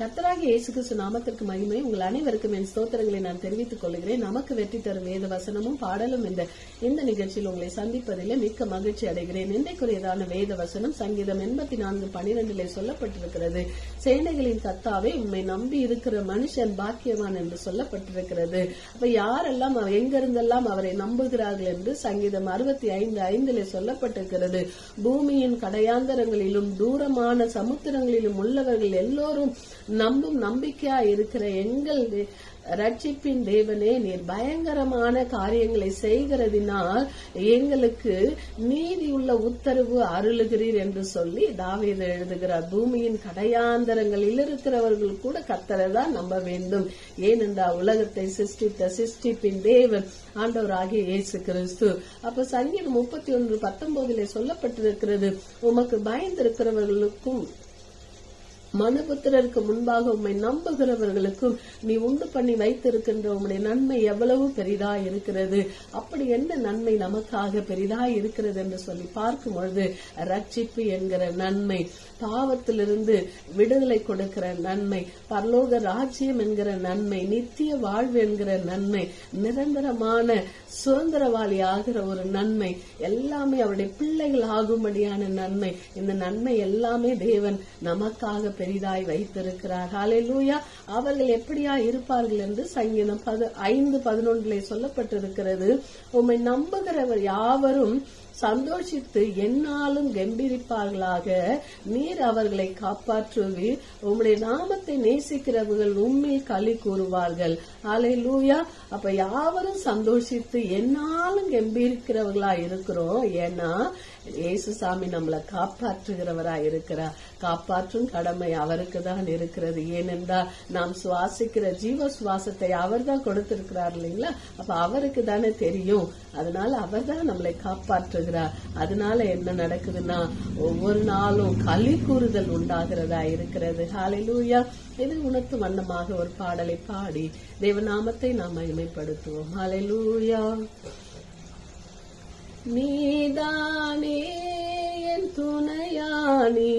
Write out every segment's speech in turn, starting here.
கத்தராகி இயேசு கிறிஸ்து நாமத்திற்கு மகிமை. உங்கள் அனைவருக்கும் என் ஸ்தோத்திரங்களை நான் தெரிவித்துக் கொள்கிறேன். நமக்கு வெற்றி தரும் வேத வசனமும் பாடலும் இந்த இந்த நிகழ்ச்சியில் உங்களை சந்திப்பதிலே மிக்க மகிழ்ச்சி அடைகிறேன். இன்றைக்குரியதான வேத வசனம் சங்கீதம் எண்பத்தி நான்கு பனிரெண்டிலே சொல்லப்பட்டிருக்கிறது. சேனைகளின் கத்தாவே உண்மை நம்பி இருக்கிற மனுஷன் பாக்கியவான் என்று சொல்லப்பட்டிருக்கிறது. அப்ப யாரெல்லாம் எங்கிருந்தெல்லாம் அவரை நம்புகிறார்கள் என்று சங்கீதம் அறுபத்தி ஐந்து ஐந்திலே சொல்லப்பட்டிருக்கிறது. பூமியின் கடையாந்தரங்களிலும் தூரமான சமுத்திரங்களிலும் உள்ளவர்கள் எல்லோரும் நம்பும் நம்பிக்கையா இருக்கிற எங்கள் ரட்சிப்பின் தேவனே நீர் பயங்கரமான காரியங்களை செய்கிறதினால் எங்களுக்கு நீதி உள்ள உத்தரவு அருளுகிறீர் என்று சொல்லி தாவீது எழுதுகிறார். பூமியின் கடையாந்தரங்களில் இருக்கிறவர்கள் கூட கத்தரை தான் நம்ப வேண்டும். ஏனென்றால் உலகத்தை சிருஷ்டித்த சிருஷ்டிப்பின் தேவன் ஆண்டவராகிய இயேசு கிறிஸ்து. அப்ப சங்கீதம் முப்பத்தி ஒன்று பத்தொன்பதிலே சொல்லப்பட்டிருக்கிறது உமக்கு பயந்திருக்கிறவர்களுக்கும் மனுபுத்திரருக்கு முன்பாக உம்மை நம்புகிறவர்களுக்கும் நீ உண்டு பண்ணி வைத்திருக்கின்ற உம்முடைய நன்மை எவ்வளவு பெரிதா இருக்கிறது? அப்படி என்ன நன்மை நமக்காக பெரிதா இருக்கிறது என்று சொல்லி பார்க்கும் பொழுது ரட்சிப்பு என்கிற நன்மை பாவத்திலிருந்து விடுதலை கொடுக்கிற நன்மை பரலோக ராஜ்யம் என்கிற நன்மை நித்திய வாழ்வு என்கிற நன்மை நிரந்தரமான சுதந்திரவாளி ஆகிற ஒரு நன்மை எல்லாமே அவருடைய பிள்ளைகள் ஆகும்படியான நன்மை இந்த நன்மை எல்லாமே தேவன் நமக்காக பெரிதாய் வைத்திருக்கிறார். ஹாலெலூயா அவர்கள் எப்படியா இருப்பார்கள் என்று சங்கீதம் ஐந்து பதினொன்றிலே சொல்லப்பட்டிருக்கிறது. உம்மை நம்புகிறவர் யாவரும் சந்தோஷித்து என்னாலும் கம்பீரிப்பார்களாக. நீர் அவர்களை காப்பாற்றுவீர். உம்முடைய நாமத்தை நேசிக்கிறவர்கள் உண்மையை களி கூறுவார்கள். அலை லூயா அப்ப யாவரும் சந்தோஷித்து என்னாலும் கம்பீரிக்கிறவர்களா இருக்கிறோம். ஏன்னா இயேசுசாமி நம்மளை காப்பாற்றுகிறவரா இருக்கிறார். காப்பாற்றும் கடமை அவருக்கு தான் இருக்கிறது. ஏனென்றால் நாம் சுவாசிக்கிற ஜீவ சுவாசத்தை அவர் தான் கொடுத்திருக்கிறார் இல்லைங்களா? அப்ப அவருக்கு தானே தெரியும். அதனால அவர் தான் நம்மளை பேசுகிறார் அதனால என்ன நடக்குதுன்னா ஒவ்வொரு நாளும் களி கூறுதல் உண்டாகிறதா இருக்கிறது. ஹாலிலூயா இது உணர்த்து வண்ணமாக ஒரு பாடலை பாடி தேவநாமத்தை நாம் மகிமைப்படுத்துவோம். ஹாலிலூயா நீதானே என் துணையானி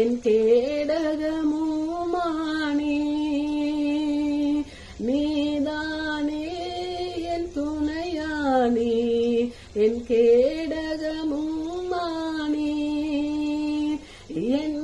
என் கேடகமுமானி. நீ என் கேடகமும் மானே. என்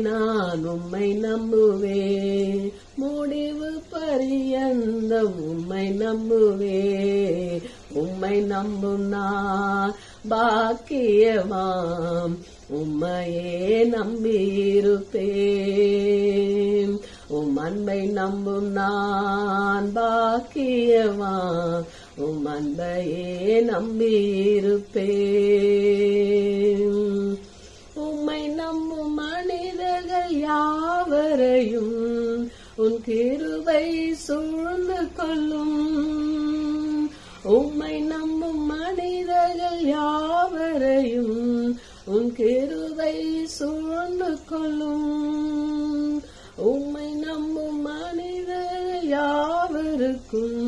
நான் உம்மை நம்புவே முடிவு பரியந்தம் உம்மை நம்புவே உம்மை நம்பும் நான் பாக்கியமாம் உம்மையே நம்பியிருப்பேன். உம் அன்பை நம்பும் நான் பாக்கியமா உம் அன்பையே நம்பியிருப்பேன். யாவரையும் உன் கிருவை சூழ்ந்து கொள்ளும். உம்மை நம்பும் மனிதர்கள் யாவரையும் உன் கிருவை சூழ்ந்து கொள்ளும். உம்மை நம்பும் மனிதர்கள் யாவருக்கும்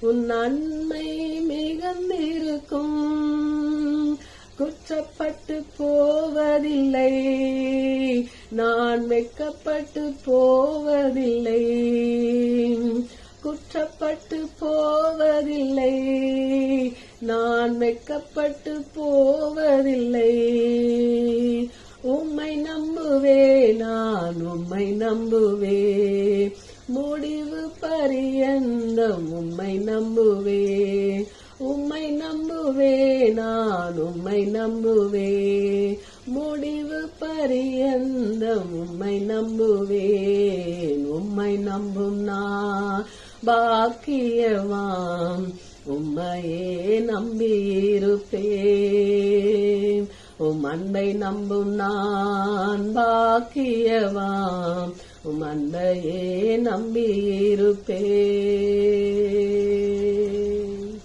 உன் நன்மை மிகுந்திருக்கும். குற்றப்பட்டு போவதில்லை. நான் வெக்கப்பட்டு போவதில்லை. குற்றப்பட்டு போவதில்லை. நான் வெக்கப்பட்டு போவதில்லை. உம்மை நம்புவே நான் உம்மை நம்புவே முடிவு பரியந்தம் உம்மை நம்புவே நான் உம்மை நம்புவே. முடிவு பரியந்த உம்மை நம்புவேன். உம்மை நம்பும் நான் பாக்கியவாம் உம்மையே நம்பியிருப்பேன். உம் அன்பை நம்பும் நான் பாக்கியவாம் உம் அன்பையே நம்பியிருப்பேன்.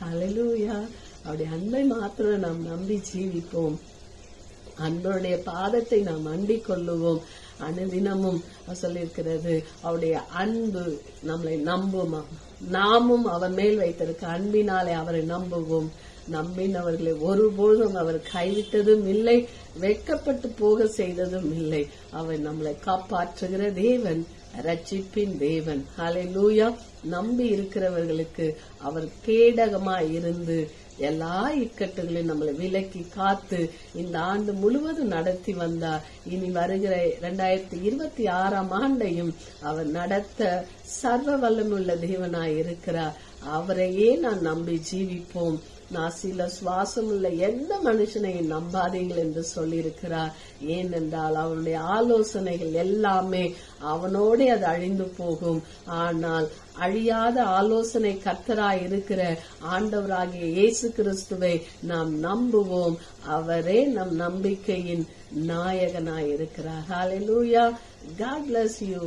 அலலூயா அவருடைய அன்பை மாத்திரம் நாம் நம்பி ஜீவிப்போம். அன்பருடைய பாதத்தை நாம் அண்டிக் கொள்ளுவோம். அனுதினமும் சொல்லியிருக்கிறது அவருடைய அன்பு நம்மளை நம்புமா. நாமும் அவர் மேல் வைத்திருக்க அன்பினாலே அவரை நம்புவோம். நம்பினவர்களை ஒருபொழுதும் அவர் கைவிட்டதும் இல்லை வெட்கப்பட்டு போக செய்ததும் இல்லை. அவர் நம்மளை காப்பாற்றுகிற தேவன் ரட்சிப்பின் தேவன். ஹalleluya நம்பி இருக்கிறவர்களுக்கு அவர் கேடகமாய் இருந்து எல்லா இக்கட்டுகளையும் நம்மளை விலக்கி காத்து இந்த ஆண்டு முழுவதும் நடத்தி வந்தார். இனி வருகிற இரண்டாயிரத்தி இருபத்தி ஆறாம் ஆண்டையும் அவர் நடத்த சர்வ வல்லமுள்ள தேவனாய் இருக்கிறார். அவரையே நான் நம்பி ஜீவிப்போம். நாசில சுவாசம் உள்ள எந்த மனுஷனையும் நம்பாதீங்கள் என்று சொல்லியிருக்கிறார். ஏனென்றால் அவனுடைய ஆலோசனைகள் எல்லாமே அவனோடே அது அழிந்து போகும். ஆனால் அழியாத ஆலோசனை கர்த்தராய் இருக்கிற ஆண்டவராகிய இயேசு கிறிஸ்துவை நாம் நம்புவோம். அவரே நம் நம்பிக்கையின் நாயகனாய் இருக்கிறார். ஹalleluya god bless you.